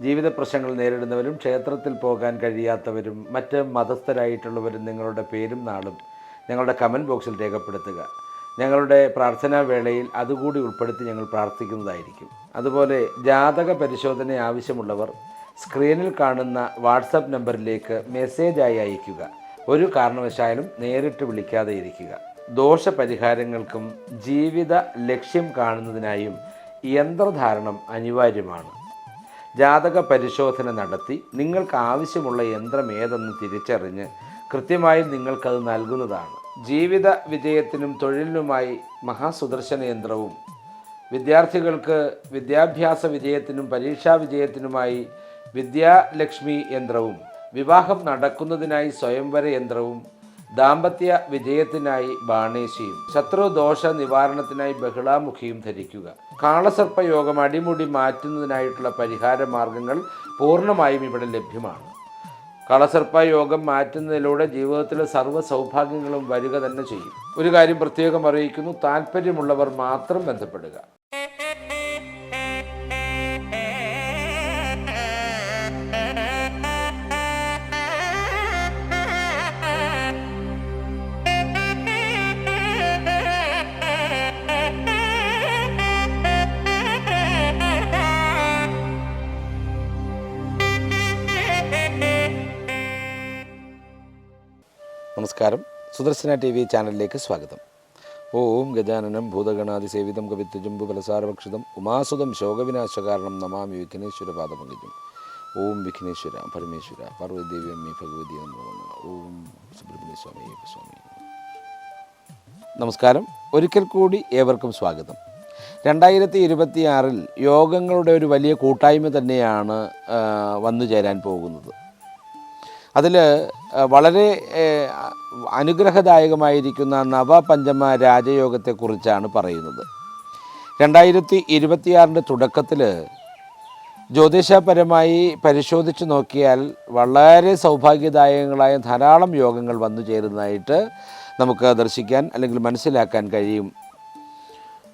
ജീവിത പ്രശ്നങ്ങൾ നേരിടുന്നവരും ക്ഷേത്രത്തിൽ പോകാൻ കഴിയാത്തവരും മറ്റ് മതസ്ഥരായിട്ടുള്ളവരും നിങ്ങളുടെ പേരും നാളും ഞങ്ങളുടെ കമന്റ് ബോക്സിൽ രേഖപ്പെടുത്തുക. ഞങ്ങളുടെ പ്രാർത്ഥനാ വേളയിൽ അതുകൂടി ഉൾപ്പെടുത്തി ഞങ്ങൾ പ്രാർത്ഥിക്കുന്നതായിരിക്കും. അതുപോലെ ജാതക പരിശോധന ആവശ്യമുള്ളവർ സ്ക്രീനിൽ കാണുന്ന വാട്സപ്പ് നമ്പറിലേക്ക് മെസ്സേജായി അയയ്ക്കുക. ഒരു കാരണവശാലും നേരിട്ട് വിളിക്കാതെ ഇരിക്കുക. ദോഷപരിഹാരങ്ങൾക്കും ജീവിത ലക്ഷ്യം കാണുന്നതിനായും യന്ത്രധാരണം അനിവാര്യമാണ്. ജാതക പരിശോധന നടത്തി നിങ്ങൾക്ക് ആവശ്യമുള്ള യന്ത്രം ഏതെന്ന് തിരിച്ചറിഞ്ഞ് കൃത്യമായും നിങ്ങൾക്കത് നൽകുന്നതാണ്. ജീവിത വിജയത്തിനും തൊഴിലിനുമായി മഹാസുദർശന യന്ത്രവും വിദ്യാർത്ഥികൾക്ക് വിദ്യാഭ്യാസ വിജയത്തിനും പരീക്ഷാ വിജയത്തിനുമായി വിദ്യാലക്ഷ്മി യന്ത്രവും വിവാഹം നടക്കുന്നതിനായി സ്വയംവര യന്ത്രവും ദാമ്പത്യ വിജയത്തിനായി ബാണേശിയും ശത്രുദോഷ നിവാരണത്തിനായി ബഹിളാമുഖിയും ധരിക്കുക. കാളസർപ്പയോഗം അടിമുടി മാറ്റുന്നതിനായിട്ടുള്ള പരിഹാര മാർഗങ്ങൾ പൂർണമായും ഇവിടെ ലഭ്യമാണ്. കളസർപ്പ യോഗം മാറ്റുന്നതിലൂടെ ജീവിതത്തിലെ സർവ സൗഭാഗ്യങ്ങളും വരിക തന്നെ ചെയ്യും. ഒരു കാര്യം പ്രത്യേകം അറിയിക്കുന്നു താല്പര്യമുള്ളവർ മാത്രം ബന്ധപ്പെടുക. സുദർശന ടി വി ചാനലിലേക്ക് സ്വാഗതം. ഓം ഗജാനനം ഭൂതഗണാതിസേവിതം കവിത്വജുംബു ഫലസാരഭക്ഷിതം ഉമാസുതം ശോകവിനാശകാരണം നമാമി വിഘ്നേശ്വര പാദപങ്കജം ഓം വിഘ്നേശ്വര പരമേശ്വര പാർവതിദേവി അമ്മി ഭഗവതി. ഓം സുബ്രഹ്മണ്യ സ്വാമി സ്വാമി. നമസ്കാരം. ഒരിക്കൽ കൂടി ഏവർക്കും സ്വാഗതം. രണ്ടായിരത്തി ഇരുപത്തിയാറിൽ യോഗങ്ങളുടെ ഒരു വലിയ കൂട്ടായ്മ തന്നെയാണ് വന്നു ചേരാൻ പോകുന്നത്. അതിൽ വളരെ അനുഗ്രഹദായകമായിരിക്കുന്ന നവപഞ്ചമ രാജയോഗത്തെക്കുറിച്ചാണ് പറയുന്നത്. രണ്ടായിരത്തി ഇരുപത്തിയാറിന്റെ തുടക്കത്തിൽ ജ്യോതിഷപരമായി പരിശോധിച്ച് നോക്കിയാൽ വളരെ സൗഭാഗ്യദായകങ്ങളായ ധാരാളം യോഗങ്ങൾ വന്നു ചേരുന്നതായിട്ട് നമുക്ക് ദർശിക്കാൻ അല്ലെങ്കിൽ മനസ്സിലാക്കാൻ കഴിയും.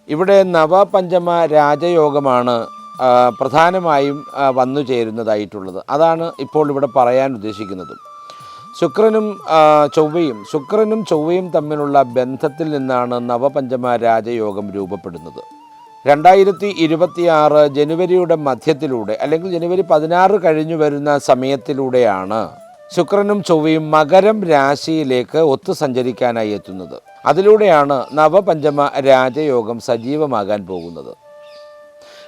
ഇവിടെ നവപഞ്ചമ രാജയോഗമാണ് പ്രധാനമായും വന്നു ചേരുന്നതായിട്ടുള്ളത്. അതാണ് ഇപ്പോൾ ഇവിടെ പറയാൻ ഉദ്ദേശിക്കുന്നത്. ശുക്രനും ചൊവ്വയും ശുക്രനും ചൊവ്വയും തമ്മിലുള്ള ബന്ധത്തിൽ നിന്നാണ് നവപഞ്ചമ രാജയോഗം രൂപപ്പെടുന്നത്. രണ്ടായിരത്തി ഇരുപത്തിയാറ് ജനുവരിയുടെ മധ്യത്തിലൂടെ അല്ലെങ്കിൽ ജനുവരി പതിനാറ് കഴിഞ്ഞു വരുന്ന സമയത്തിലൂടെയാണ് ശുക്രനും ചൊവ്വയും മകരം രാശിയിലേക്ക് ഒത്തു സഞ്ചരിക്കാനായി എത്തുന്നത്. അതിലൂടെയാണ് നവപഞ്ചമ രാജയോഗം സജീവമാകാൻ പോകുന്നത്.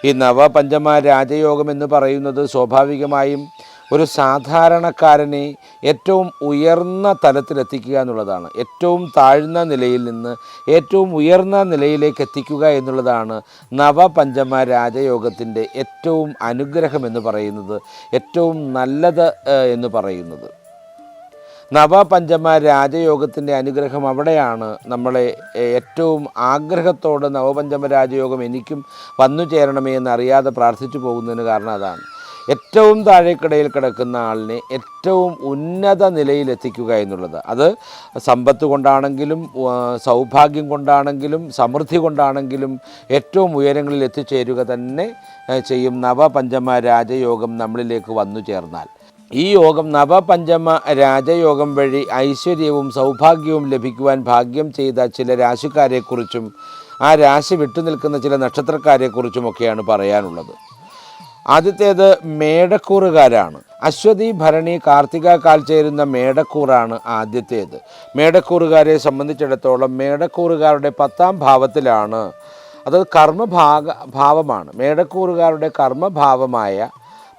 ഈ നവപഞ്ചമ രാജയോഗം എന്ന് പറയുന്നത് സ്വാഭാവികമായും ഒരു സാധാരണക്കാരനെ ഏറ്റവും ഉയർന്ന തലത്തിലെത്തിക്കുക എന്നുള്ളതാണ്. ഏറ്റവും താഴ്ന്ന നിലയിൽ നിന്ന് ഏറ്റവും ഉയർന്ന നിലയിലേക്ക് എത്തിക്കുക എന്നുള്ളതാണ് നവപഞ്ചമ രാജയോഗത്തിന്റെ ഏറ്റവും അനുഗ്രഹം എന്ന് പറയുന്നത്. ഏറ്റവും നല്ലത് എന്ന് പറയുന്നത്. നവപഞ്ചമ രാജയോഗത്തിന്റെ അനുഗ്രഹം അവിടെയാണ്. നമ്മളെ ഏറ്റവും ആഗ്രഹത്തോടെ നവപഞ്ചമ രാജയോഗം എനിക്കും വന്നു ചേരണമേ എന്ന് അറിയാതെ പ്രാർത്ഥിച്ചു പോകുന്നതിന് കാരണം അതാണ്. ഏറ്റവും താഴേക്കിടയിൽ കിടക്കുന്ന ആളിനെ ഏറ്റവും ഉന്നത നിലയിലെത്തിക്കുക എന്നുള്ളത്. അത് സമ്പത്ത് കൊണ്ടാണെങ്കിലും സൗഭാഗ്യം കൊണ്ടാണെങ്കിലും സമൃദ്ധി കൊണ്ടാണെങ്കിലും ഏറ്റവും ഉയരങ്ങളിൽ എത്തിച്ചേരുക തന്നെ ചെയ്യും. നവപഞ്ചമ രാജയോഗം നമ്മളിലേക്ക് വന്നു ചേർന്നാൽ. ഈ യോഗം നവപഞ്ചമ രാജയോഗം വഴി ഐശ്വര്യവും സൗഭാഗ്യവും ലഭിക്കുവാൻ ഭാഗ്യം ചെയ്ത ചില രാശിക്കാരെക്കുറിച്ചും ആ രാശി വിട്ടുനിൽക്കുന്ന ചില നക്ഷത്രക്കാരെക്കുറിച്ചുമൊക്കെയാണ് പറയാനുള്ളത്. ആദ്യത്തേത് മേടക്കൂറുകാരാണ്. അശ്വതി ഭരണി കാർത്തിക കാൽ ചേരുന്ന മേടക്കൂറാണ് ആദ്യത്തേത്. മേടക്കൂറുകാരെ സംബന്ധിച്ചിടത്തോളം മേടക്കൂറുകാരുടെ പത്താം ഭാവത്തിലാണ്. അത് കർമ്മഭാഗ ഭാവമാണ്. മേടക്കൂറുകാരുടെ കർമ്മഭാവമായ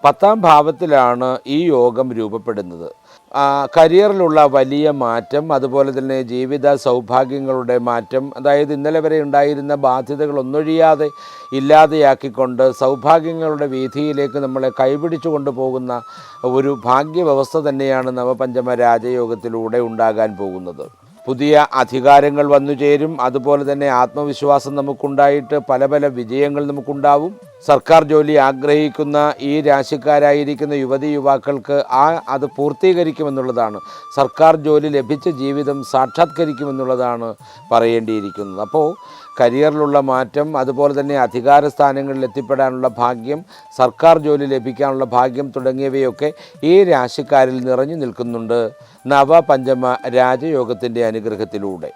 പത്താം ഭാവത്തിലാണ് ഈ യോഗം രൂപപ്പെടുന്നത്. കരിയറിലുള്ള വലിയ മാറ്റം അതുപോലെ തന്നെ ജീവിത സൗഭാഗ്യങ്ങളുടെ മാറ്റം അതായത് ഇന്നലെ വരെ ഉണ്ടായിരുന്ന ബാധ്യതകൾ ഒന്നൊഴിയാതെ ഇല്ലാതെയാക്കിക്കൊണ്ട് സൗഭാഗ്യങ്ങളുടെ വീതിയിലേക്ക് നമ്മളെ കൈപിടിച്ചു കൊണ്ടുപോകുന്ന ഒരു ഭാഗ്യവ്യവസ്ഥ തന്നെയാണ് നവപഞ്ചമ രാജയോഗത്തിലൂടെ ഉണ്ടാകാൻ പോകുന്നത്. പുതിയ അധികാരങ്ങൾ വന്നു ചേരും. അതുപോലെ തന്നെ ആത്മവിശ്വാസം നമുക്കുണ്ടായിട്ട് പല പല വിജയങ്ങൾ നമുക്കുണ്ടാവും. സർക്കാർ ജോലി ആഗ്രഹിക്കുന്ന ഈ രാശിക്കാരായിരിക്കുന്ന യുവതി യുവാക്കൾക്ക് ആ അത് പൂർത്തീകരിക്കുമെന്നുള്ളതാണ്. സർക്കാർ ജോലി ലഭിച്ച ജീവിതം സാക്ഷാത്കരിക്കുമെന്നുള്ളതാണ് പറയേണ്ടിയിരിക്കുന്നത്. അപ്പോൾ കരിയറിലുള്ള മാറ്റം അതുപോലെ തന്നെ അധികാര സ്ഥാനങ്ങളിൽ എത്തിപ്പെടാനുള്ള ഭാഗ്യം സർക്കാർ ജോലി ലഭിക്കാനുള്ള ഭാഗ്യം തുടങ്ങിയവയൊക്കെ ഈ രാശിക്കാരിൽ നിറഞ്ഞു നിൽക്കുന്നുണ്ട്. നവ പഞ്ചമ രാജയോഗത്തിന്റെ അനുഗ്രഹത്തിലൂടെ.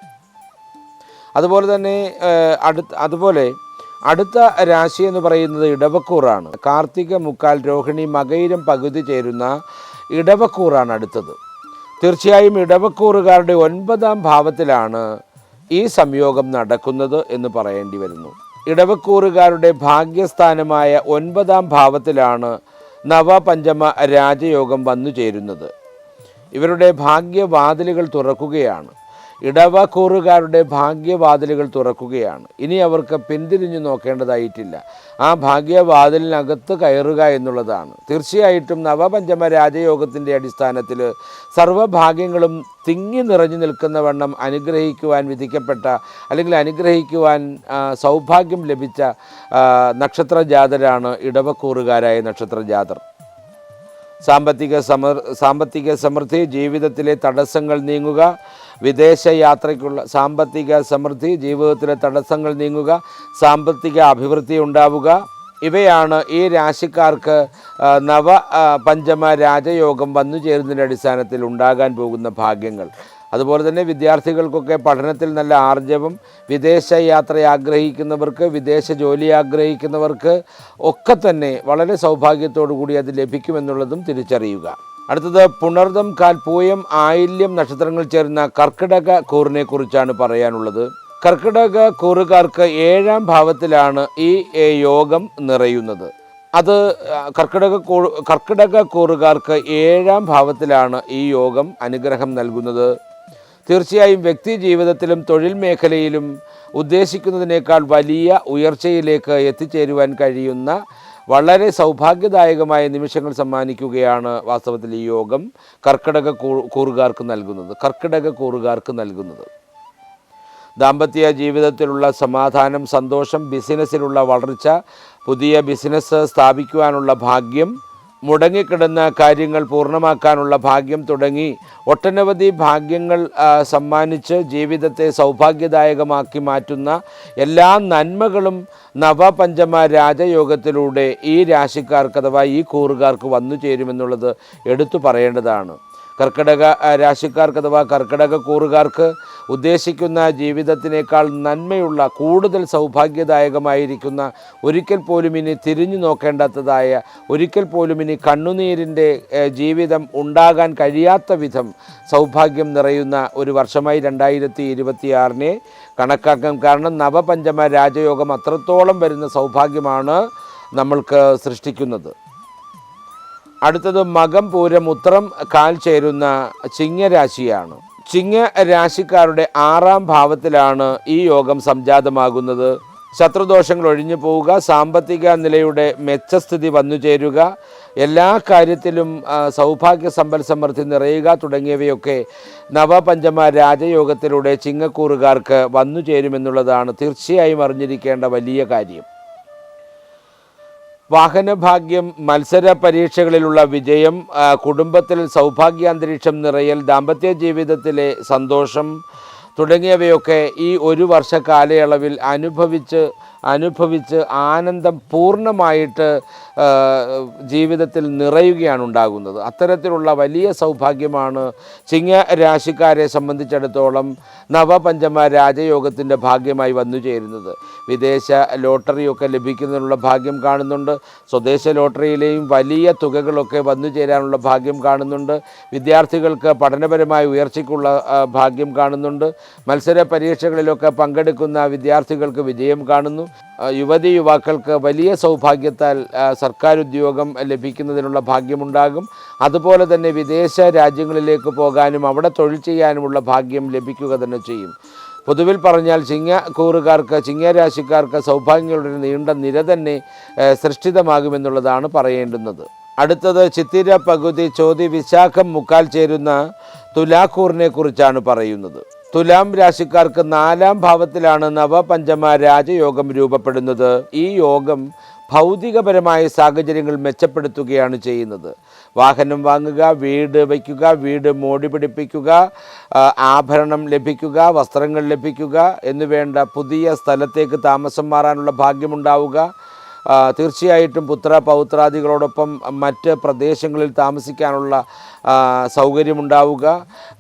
അതുപോലെ തന്നെ അടുത്ത അതുപോലെ അടുത്ത രാശി എന്ന് പറയുന്നത് ഇടവക്കൂറാണ്. കാർത്തിക മുക്കാൽ രോഹിണി മകയിരം പകുതി ചേരുന്ന ഇടവക്കൂറാണ് അടുത്തത്. തീർച്ചയായും ഇടവക്കൂറുകാരുടെ ഒൻപതാം ഭാവത്തിലാണ് ഈ സംയോഗം നടക്കുന്നത് എന്ന് പറയേണ്ടി വരുന്നു. ഇടവക്കൂറുകാരുടെ ഭാഗ്യസ്ഥാനമായ ഒൻപതാം ഭാവത്തിലാണ് നവപഞ്ചമ രാജയോഗം വന്നു ചേരുന്നത് ഇവരുടെ ഭാഗ്യവാതിലുകൾ തുറക്കുകയാണ്. ഇടവക്കൂറുകാരുടെ ഭാഗ്യവാതിലുകൾ തുറക്കുകയാണ്. ഇനി അവർക്ക് പിന്തിരിഞ്ഞു നോക്കേണ്ടതായിട്ടില്ല. ആ ഭാഗ്യവാതിലിനകത്ത് കയറുക എന്നുള്ളതാണ്. തീർച്ചയായിട്ടും നവപഞ്ചമ രാജയോഗത്തിന്റെ അടിസ്ഥാനത്തിൽ സർവഭാഗ്യങ്ങളും തിങ്ങി നിറഞ്ഞു നിൽക്കുന്ന വണ്ണം അനുഗ്രഹിക്കുവാൻ വിധിക്കപ്പെട്ട അല്ലെങ്കിൽ അനുഗ്രഹിക്കുവാൻ സൗഭാഗ്യം ലഭിച്ച നക്ഷത്ര നക്ഷത്രജാതരാണ് ഇടവക്കൂറുകാരായ നക്ഷത്രജാതർ. സാമ്പത്തിക സമർ സാമ്പത്തിക സമൃദ്ധി ജീവിതത്തിലെ തടസ്സങ്ങൾ നീങ്ങുക വിദേശ യാത്രയ്ക്കുള്ള സാമ്പത്തിക സമൃദ്ധി ജീവിതത്തിലെ തടസ്സങ്ങൾ നീങ്ങുക സാമ്പത്തിക അഭിവൃദ്ധി ഉണ്ടാവുക. ഇവയാണ് ഈ രാശിക്കാർക്ക് നവ പഞ്ചമ രാജയോഗം വന്നു ചേരുന്നതിന്റെ അടിസ്ഥാനത്തിൽ ഉണ്ടാകാൻ പോകുന്ന ഭാഗ്യങ്ങൾ. അതുപോലെ തന്നെ വിദ്യാർത്ഥികൾക്കൊക്കെ പഠനത്തിൽ നല്ല ആർജവം വിദേശ യാത്ര ആഗ്രഹിക്കുന്നവർക്ക് വിദേശ ജോലി ആഗ്രഹിക്കുന്നവർക്ക് ഒക്കെ തന്നെ വളരെ സൗഭാഗ്യത്തോടു കൂടി അത് ലഭിക്കുമെന്നുള്ളതും തിരിച്ചറിയുക. അടുത്തത് പുണർദം കാൽ പൂയം ആയില്യം നക്ഷത്രങ്ങൾ ചേർന്ന കർക്കിടക കൂറിനെ കുറിച്ചാണ് പറയാനുള്ളത്. കർക്കിടക കൂറുകാർക്ക് ഏഴാം ഭാവത്തിലാണ് ഈ യോഗം നിറയുന്നത്. അത് കർക്കിടക കർക്കിടക കൂറുകാർക്ക് ഏഴാം ഭാവത്തിലാണ് ഈ യോഗം അനുഗ്രഹം നൽകുന്നത്. തീർച്ചയായും വ്യക്തി ജീവിതത്തിലും തൊഴിൽ മേഖലയിലും ഉദ്ദേശിക്കുന്നതിനേക്കാൾ വലിയ ഉയർച്ചയിലേക്ക് എത്തിച്ചേരുവാൻ കഴിയുന്ന വളരെ സൗഭാഗ്യദായകമായ നിമിഷങ്ങൾ സമ്മാനിക്കുകയാണ് വാസ്തവത്തിൽ ഈ യോഗം കർക്കിടക കൂറുകാർക്ക് നൽകുന്നത് കർക്കിടക കൂറുകാർക്ക് നൽകുന്നത്. ദാമ്പത്യ ജീവിതത്തിലുള്ള സമാധാനം സന്തോഷം ബിസിനസ്സിലുള്ള വളർച്ച പുതിയ ബിസിനസ് സ്ഥാപിക്കുവാനുള്ള ഭാഗ്യം മുടങ്ങിക്കിടന്ന കാര്യങ്ങൾ പൂർണമാക്കാനുള്ള ഭാഗ്യം തുടങ്ങി ഒട്ടനവധി ഭാഗ്യങ്ങൾ സമ്മാനിച്ച് ജീവിതത്തെ സൗഭാഗ്യദായകമാക്കി മാറ്റുന്ന എല്ലാ നന്മകളും നവപഞ്ചമ രാജയോഗത്തിലൂടെ ഈ രാശിക്കാർക്ക് അഥവാ ഈ കൂറുകാർക്ക് വന്നു ചേരുമെന്നുള്ളത് എടുത്തു പറയേണ്ടതാണ്. കർക്കിടക രാശിക്കാർക്ക് അഥവാ കർക്കിടക കൂറുകാർക്ക് ഉദ്ദേശിക്കുന്ന ജീവിതത്തിനേക്കാൾ നന്മയുള്ള കൂടുതൽ സൗഭാഗ്യദായകമായിരിക്കുന്ന ഒരിക്കൽ പോലും ഇനി തിരിഞ്ഞു നോക്കേണ്ടാത്തതായ ഒരിക്കൽ പോലും ഇനി കണ്ണുനീരിന്റെ ജീവിതം ഉണ്ടാകാൻ കഴിയാത്ത വിധം സൗഭാഗ്യം നിറയുന്ന ഒരു വർഷമായി രണ്ടായിരത്തി ഇരുപത്തിയാറിനെ കണക്കാക്കാം. കാരണം നവപഞ്ചമ രാജയോഗം അത്രത്തോളം വരുന്ന സൗഭാഗ്യമാണ് നമ്മൾക്ക് സൃഷ്ടിക്കുന്നത്. അടുത്തത് മകം പൂരം ഉത്രം കാൽ ചേരുന്ന ചിങ്ങരാശിയാണ്. ചിങ്ങ രാശിക്കാരുടെ ആറാം ഭാവത്തിലാണ് ഈ യോഗം സംജാതമാകുന്നത്. ശത്രുദോഷങ്ങൾ ഒഴിഞ്ഞു പോവുക സാമ്പത്തിക നിലയുടെ മെച്ചസ്ഥിതി വന്നു ചേരുക എല്ലാ കാര്യത്തിലും സൗഭാഗ്യ സമ്പൽ സമൃദ്ധി നിറയുക തുടങ്ങിയവയൊക്കെ നവപഞ്ചമ രാജയോഗത്തിലൂടെ ചിങ്ങക്കൂറുകാർക്ക് വന്നു ചേരുമെന്നുള്ളതാണ് തീർച്ചയായും അറിഞ്ഞിരിക്കേണ്ട വലിയ കാര്യം. വാഹനഭാഗ്യം മത്സര പരീക്ഷകളിലുള്ള വിജയം കുടുംബത്തിൽ സൗഭാഗ്യാന്തരീക്ഷം നിറയൽ ദാമ്പത്യ ജീവിതത്തിലെ സന്തോഷം തുടങ്ങിയവയൊക്കെ ഈ ഒരു വർഷ കാലയളവിൽ അനുഭവിച്ച് അനുഭവിച്ച് ആനന്ദം പൂർണമായിട്ട് ജീവിതത്തിൽ നിറയുകയാണ് ഉണ്ടാകുന്നത്. അത്തരത്തിലുള്ള വലിയ സൗഭാഗ്യമാണ് ചിങ്ങ രാശിക്കാരെ സംബന്ധിച്ചിടത്തോളം നവപഞ്ചമ രാജയോഗത്തിന്റെ ഭാഗ്യമായി വന്നു ചേരുന്നത്. വിദേശ ലോട്ടറിയൊക്കെ ലഭിക്കുന്നതിനുള്ള ഭാഗ്യം കാണുന്നുണ്ട്. സ്വദേശ ലോട്ടറിയിലെയും വലിയ തുകകളൊക്കെ വന്നു ചേരാനുള്ള ഭാഗ്യം കാണുന്നുണ്ട്. വിദ്യാർത്ഥികൾക്ക് പഠനപരമായ ഉയർച്ചയ്ക്കുള്ള ഭാഗ്യം കാണുന്നുണ്ട്. മത്സര പരീക്ഷകളിലൊക്കെ പങ്കെടുക്കുന്ന വിദ്യാർത്ഥികൾക്ക് വിജയം കാണുന്നു. യുവതി യുവാക്കൾക്ക് വലിയ സൗഭാഗ്യത്താൽ സർക്കാർ ഉദ്യോഗം ലഭിക്കുന്നതിനുള്ള ഭാഗ്യമുണ്ടാകും. അതുപോലെ തന്നെ വിദേശ രാജ്യങ്ങളിലേക്ക് പോകാനും അവിടെ തൊഴിൽ ചെയ്യാനുമുള്ള ഭാഗ്യം ലഭിക്കുക തന്നെ ചെയ്യും. പൊതുവിൽ പറഞ്ഞാൽ ചിങ്ങ കൂറുകാർക്ക് ചിങ്ങ രാശിക്കാർക്ക് സൗഭാഗ്യങ്ങളുടെ നീണ്ട നിര തന്നെ സൃഷ്ടിതമാകുമെന്നുള്ളതാണ് പറയേണ്ടുന്നത്. അടുത്തത് ചിത്തിര പകുതി ചോതി വിശാഖം മുക്കാൽ ചേരുന്ന തുലാക്കൂറിനെ കുറിച്ചാണ് പറയുന്നത്. തുലാം രാശിക്കാർക്ക് നാലാം ഭാവത്തിലാണ് നവപഞ്ചമ രാജയോഗം രൂപപ്പെടുന്നത്. ഈ യോഗം ഭൗതികപരമായ സാഹചര്യങ്ങൾ മെച്ചപ്പെടുത്തുകയാണ് ചെയ്യുന്നത്. വാഹനം വാങ്ങുക വീട് വയ്ക്കുക വീട് മോടി പിടിപ്പിക്കുക ആഭരണം ലഭിക്കുക വസ്ത്രങ്ങൾ ലഭിക്കുക എന്നുവേണ്ട പുതിയ സ്ഥലത്തേക്ക് താമസം മാറാനുള്ള ഭാഗ്യമുണ്ടാവുക. തീർച്ചയായിട്ടും പുത്ര പൗത്രാദികളോടൊപ്പം മറ്റ് പ്രദേശങ്ങളിൽ താമസിക്കാനുള്ള സൗകര്യമുണ്ടാവുക.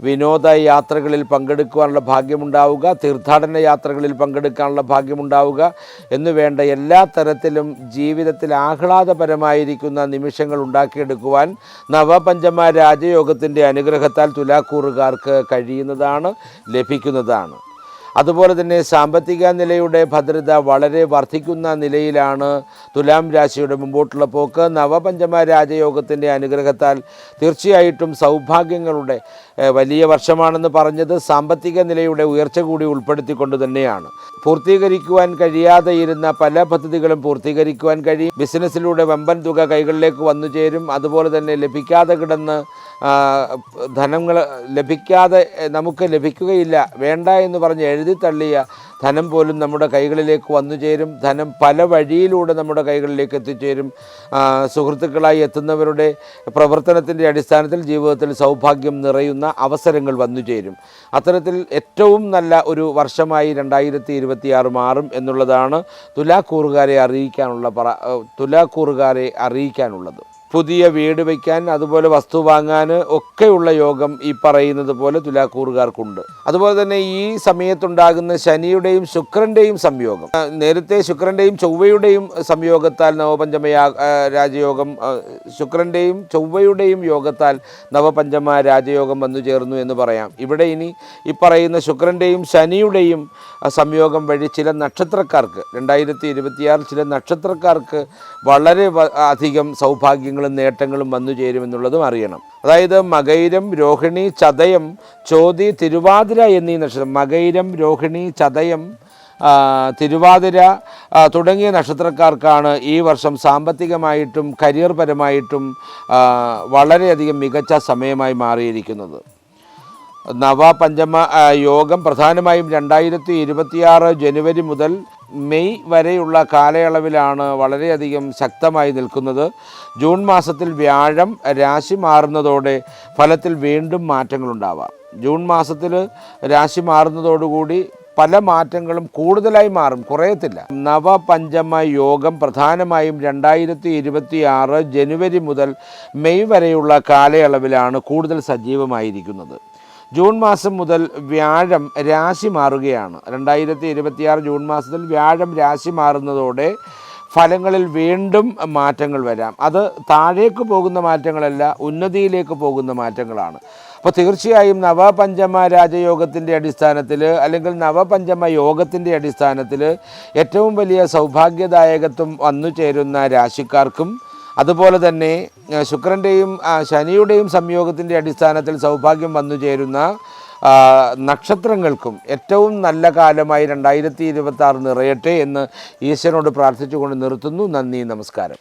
വിനോദ യാത്രകളിൽ പങ്കെടുക്കുവാനുള്ള ഭാഗ്യമുണ്ടാവുക. തീർത്ഥാടന യാത്രകളിൽ പങ്കെടുക്കാനുള്ള ഭാഗ്യമുണ്ടാവുക. എന്നു വേണ്ട എല്ലാ തരത്തിലും ജീവിതത്തിൽ ആഹ്ലാദപരമായിരിക്കുന്ന നിമിഷങ്ങൾ ഉണ്ടാക്കിയെടുക്കുവാൻ നവപഞ്ചമ രാജയോഗത്തിന്റെ അനുഗ്രഹത്താൽ തുലാക്കൂറുകാർക്ക് കഴിയുന്നതാണ് ലഭിക്കുന്നതാണ്. അതുപോലെ തന്നെ സാമ്പത്തിക നിലയുടെ ഭദ്രത വളരെ വർദ്ധിക്കുന്ന നിലയിലാണ് തുലാം രാശിയുടെ മുമ്പോട്ടുള്ള പോക്ക്. നവപഞ്ചമ രാജയോഗത്തിന്റെ അനുഗ്രഹത്താൽ തീർച്ചയായിട്ടും സൗഭാഗ്യങ്ങളുടെ വലിയ വർഷമാണെന്ന് പറഞ്ഞത് സാമ്പത്തിക നിലയുടെ ഉയർച്ച കൂടി ഉൾപ്പെടുത്തിക്കൊണ്ട് തന്നെയാണ്. പൂർത്തീകരിക്കുവാൻ കഴിയാതെ ഇരുന്ന പല പദ്ധതികളും പൂർത്തീകരിക്കുവാൻ കഴിയും ബിസിനസ്സിലൂടെ വമ്പൻ തുക കൈകളിലേക്ക് വന്നു ചേരും. അതുപോലെ തന്നെ ലഭിക്കാതെ കിടന്ന് ധനങ്ങൾ ലഭിക്കാതെ നമുക്ക് ലഭിക്കുകയില്ല. വേണ്ട എന്ന് പറഞ്ഞ് എഴുതി തള്ളിയ ധനം പോലും നമ്മുടെ കൈകളിലേക്ക് വന്നു ചേരും. ധനം പല വഴിയിലൂടെ നമ്മുടെ കൈകളിലേക്ക് എത്തിച്ചേരും. സുഹൃത്തുക്കളായി എത്തുന്നവരുടെ പ്രവർത്തനത്തിന്റെ അടിസ്ഥാനത്തിൽ ജീവിതത്തിൽ സൗഭാഗ്യം നിറയുന്ന അവസരങ്ങൾ വന്നു ചേരും. അത്തരത്തിൽ ഏറ്റവും നല്ല ഒരു വർഷമായി രണ്ടായിരത്തി ഇരുപത്തിയാറ് മാറും എന്നുള്ളതാണ് തുലാക്കൂറുകാരെ അറിയിക്കാനുള്ള പറ തുലാക്കൂറുകാരെ അറിയിക്കാനുള്ളത്. പുതിയ വീട് വയ്ക്കാൻ അതുപോലെ വസ്തു വാങ്ങാൻ ഒക്കെയുള്ള യോഗം ഈ പറയുന്നത് പോലെ തുലാക്കൂറുകാർക്കുണ്ട്. അതുപോലെ തന്നെ ഈ സമയത്തുണ്ടാകുന്ന ശനിയുടെയും ശുക്രന്റെയും സംയോഗം. നേരത്തെ ശുക്രന്റെയും ചൊവ്വയുടെയും സംയോഗത്താൽ നവപഞ്ചമ രാജയോഗം ശുക്രന്റെയും ചൊവ്വയുടെയും യോഗത്താൽ നവപഞ്ചമ രാജയോഗം വന്നു ചേർന്നു എന്ന് പറയാം. ഇവിടെ ഇനി ഈ പറയുന്ന ശുക്രന്റെയും ശനിയുടെയും സംയോഗം വഴി ചില നക്ഷത്രക്കാർക്ക് രണ്ടായിരത്തി ചില നക്ഷത്രക്കാർക്ക് വളരെ അധികം അധികം സൗഭാഗ്യങ്ങളും നേട്ടങ്ങളും വന്നു ചേരുമെന്നുള്ളതും അറിയണം. അതായത് മകൈരം രോഹിണി ചതയം ചോതി തിരുവാതിര എന്നീ നക്ഷത്രം മകൈരം രോഹിണി ചതയം തിരുവാതിര തുടങ്ങിയ നക്ഷത്രക്കാർക്കാണ് ഈ വർഷം സാമ്പത്തികമായിട്ടും കരിയർ പരമായിട്ടും വളരെയധികം മികച്ച സമയമായി മാറിയിരിക്കുന്നത്. നവപഞ്ചമ യോഗം പ്രധാനമായും രണ്ടായിരത്തി ഇരുപത്തിയാറ് ജനുവരി മുതൽ മെയ് വരെയുള്ള കാലയളവിലാണ് വളരെയധികം ശക്തമായി നിൽക്കുന്നത്. ജൂൺ മാസത്തിൽ വ്യാഴം രാശി മാറുന്നതോടെ ഫലത്തിൽ വീണ്ടും മാറ്റങ്ങളുണ്ടാവാം. ജൂൺ മാസത്തിൽ രാശി മാറുന്നതോടുകൂടി പല മാറ്റങ്ങളും കൂടുതലായി മാറും കുറയത്തില്ല. നവപഞ്ചമ യോഗം പ്രധാനമായും രണ്ടായിരത്തി ഇരുപത്തി ആറ് ജനുവരി മുതൽ മെയ് വരെയുള്ള കാലയളവിലാണ് കൂടുതൽ സജീവമായിരിക്കുന്നത്. ജൂൺ മാസം മുതൽ വ്യാഴം രാശി മാറുകയാണ്. രണ്ടായിരത്തി ഇരുപത്തിയാറ് ജൂൺ മാസത്തിൽ വ്യാഴം രാശി മാറുന്നതോടെ ഫലങ്ങളിൽ വീണ്ടും മാറ്റങ്ങൾ വരാം. അത് താഴേക്ക് പോകുന്ന മാറ്റങ്ങളല്ല ഉന്നതിയിലേക്ക് പോകുന്ന മാറ്റങ്ങളാണ്. അപ്പോൾ തീർച്ചയായും നവപഞ്ചമ രാജയോഗത്തിന്റെ അടിസ്ഥാനത്തിൽ അല്ലെങ്കിൽ നവപഞ്ചമ യോഗത്തിന്റെ അടിസ്ഥാനത്തിൽ ഏറ്റവും വലിയ സൗഭാഗ്യദായകത്വം വന്നു ചേരുന്ന രാശിക്കാർക്കും അതുപോലെ തന്നെ ശുക്രന്റെയും ശനിയുടെയും സംയോഗത്തിന്റെ അടിസ്ഥാനത്തിൽ സൗഭാഗ്യം വന്നു ചേരുന്ന നക്ഷത്രങ്ങൾക്കും ഏറ്റവും നല്ല കാലമായി രണ്ടായിരത്തി ഇരുപത്തി ആറ് നിറയട്ടെ എന്ന് ഈശ്വരനോട് പ്രാർത്ഥിച്ചുകൊണ്ട് നിർത്തുന്നു. നന്ദി നമസ്കാരം.